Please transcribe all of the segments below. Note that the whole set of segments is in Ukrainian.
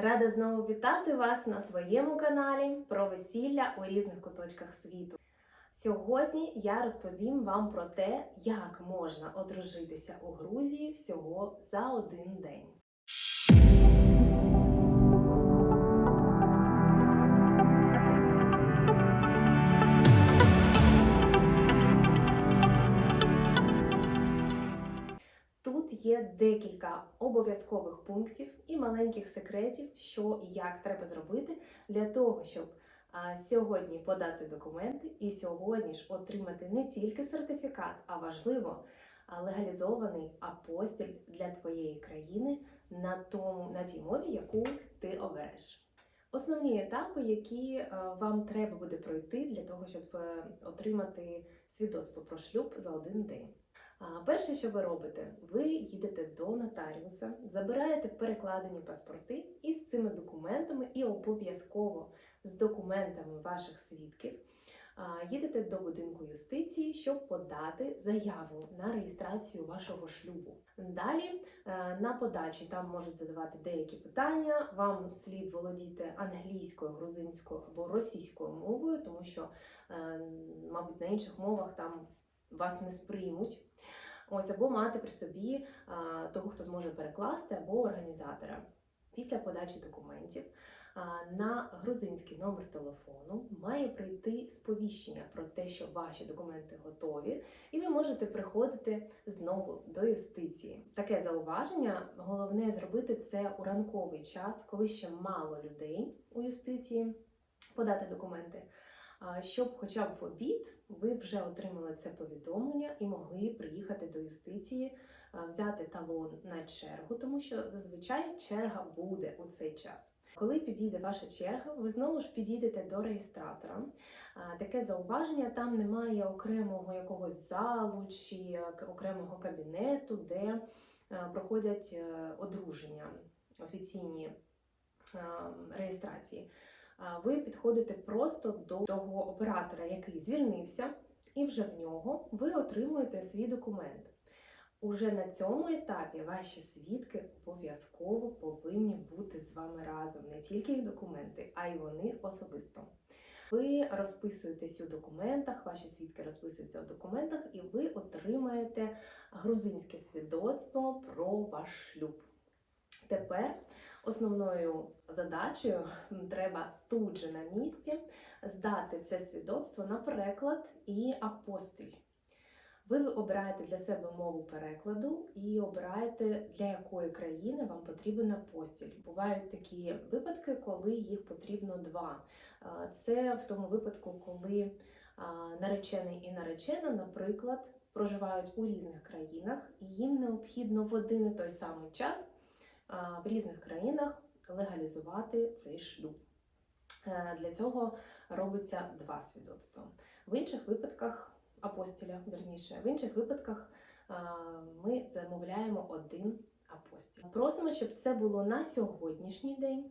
Рада знову вітати вас на своєму каналі про весілля у різних куточках світу. Сьогодні я розповім вам про те, як можна одружитися у Грузії всього за один день. Декілька обов'язкових пунктів і маленьких секретів, що і як треба зробити для того, щоб сьогодні подати документи і сьогодні ж отримати не тільки сертифікат, а важливо легалізований апостіль для твоєї країни на тому на тій мові, яку ти обереш. Основні етапи, які е, вам треба буде пройти для того, щоб е, отримати свідоцтво про шлюб за один день. Перше, що ви робите, ви їдете до нотаріуса, забираєте перекладені паспорти із цими документами і обов'язково з документами ваших свідків. Їдете до будинку юстиції, щоб подати заяву на реєстрацію вашого шлюбу. Далі е, на подачі там можуть задавати деякі питання. Вам слід володіти англійською, грузинською або російською мовою, тому що, е, мабуть, на інших мовах там вас не сприймуть. Ось або мати при собі а, того, хто зможе перекласти, або організатора. Після подачі документів а, на грузинський номер телефону має прийти сповіщення про те, що ваші документи готові, і ви можете приходити знову до юстиції. Таке зауваження головне зробити це у ранковий час, коли ще мало людей у юстиції подати документи щоб хоча б в обід ви вже отримали це повідомлення і могли приїхати до юстиції, взяти талон на чергу, тому що зазвичай черга буде у цей час. Коли підійде ваша черга, ви знову ж підійдете до реєстратора. Таке зауваження, там немає окремого якогось залу чи окремого кабінету, де проходять е, одруження, офіційні реєстрації ви підходите просто до того оператора, який звільнився, і вже в нього ви отримуєте свій документ. Уже на цьому етапі ваші свідки обов'язково повинні бути з вами разом, не тільки їх документи, а й вони особисто. Ви розписуєтесь у документах, ваші свідки розписуються у документах, і ви отримаєте грузинське свідоцтво про ваш шлюб. Тепер основною задачею треба тут же на місці здати це свідоцтво на переклад і апостиль. Ви обираєте для себе мову перекладу і обираєте, для якої країни вам потрібен апостиль. Бувають такі випадки, коли їх потрібно два. Це в тому випадку, коли наречений і наречена, наприклад, проживають у різних країнах, і їм необхідно в один і той самий час в різних країнах легалізувати цей шлюб. Е, Для цього робиться два свідоцтва. В інших випадках апостіля, верніше, в інших випадках ми замовляємо один апостіль. Просимо, щоб це було на сьогоднішній день.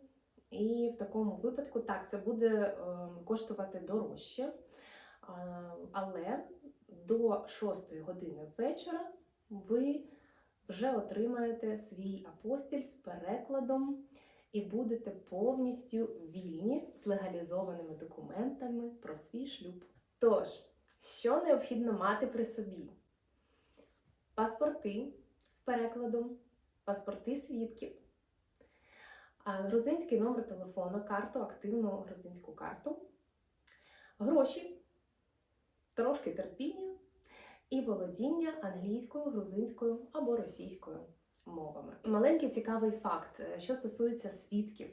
І в такому випадку так, це буде е, коштувати дорожче, але до 6 години вечора ви вже отримаєте свій апостіль з перекладом і будете повністю вільні з легалізованими документами про свій шлюб. Тож, що необхідно мати при собі? Паспорти з перекладом, паспорти свідків, грузинський номер телефону, карту, активну грузинську карту, гроші, трошки терпіння і володіння англійською, грузинською або російською мовами. Маленький цікавий факт, е, що стосується свідків.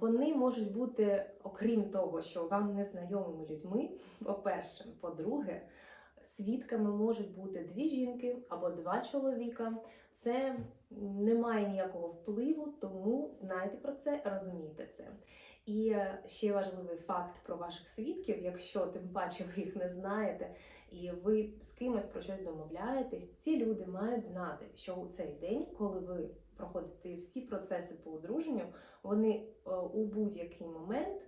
Вони можуть бути, окрім того, що вам незнайомими людьми, по-перше, по-друге, свідками можуть бути дві жінки або два чоловіка. Це не має ніякого впливу, тому знайте про це, розумійте це. І ще важливий факт про ваших свідків, якщо тим паче ви їх не знаєте, і ви з кимось про щось домовляєтесь, ці люди мають знати, що у цей день, коли ви проходите всі процеси по одруженню, вони е, у будь-який момент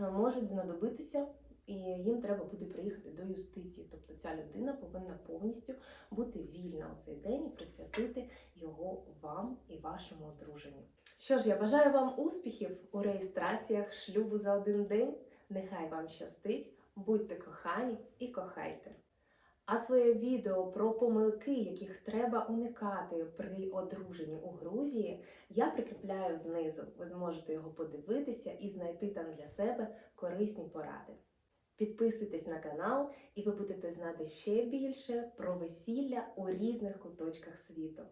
е, можуть знадобитися і їм треба буде приїхати до юстиції. Тобто ця людина повинна повністю бути вільна у цей день і присвятити його вам і вашому одруженню. Що ж, я бажаю вам успіхів у реєстраціях шлюбу за один день. Нехай вам щастить, будьте кохані і кохайте. А своє відео про помилки, яких треба уникати при одруженні у Грузії, я прикріпляю знизу. Ви зможете його подивитися і знайти там для себе корисні поради. Підписуйтесь на канал, і ви будете знати ще більше про весілля у різних куточках світу.